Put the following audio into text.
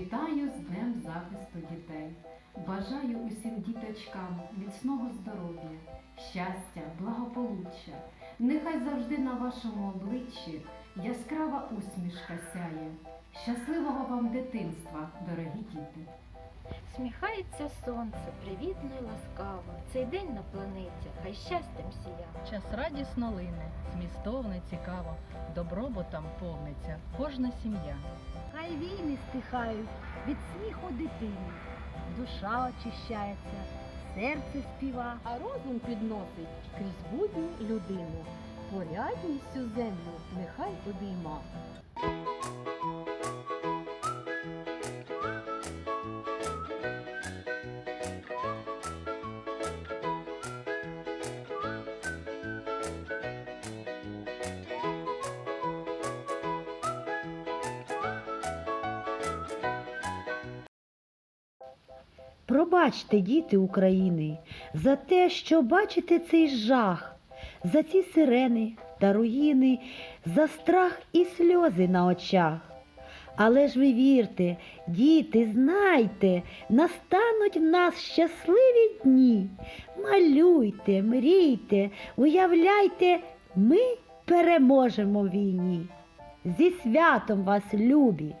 Вітаю з Днем захисту дітей. Бажаю усім діточкам міцного здоров'я, щастя, благополуччя. Нехай завжди на вашому обличчі яскрава усмішка сяє. Щасливого вам дитинства, дорогі діти! Сміхається сонце, привітно й ласкаво. Цей день на планеті, хай щастям сія. Час радісно лине, змістовно цікаво, добробутом повниться кожна сім'я. Хай війни стихають від сміху дитини, душа очищається, серце співа. а розум підносить крізь будню людину. Порядністю землю нехай обійма. Пробачте, діти України, за те, що бачите цей жах, за ці сирени та руїни, за страх і сльози на очах. Але ж ви вірте, діти, знайте, настануть в нас щасливі дні. Малюйте, мрійте, уявляйте, ми переможемо в війні. Зі святом вас, любі!